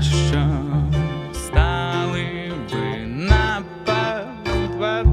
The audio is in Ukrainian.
Що стали ви на папе?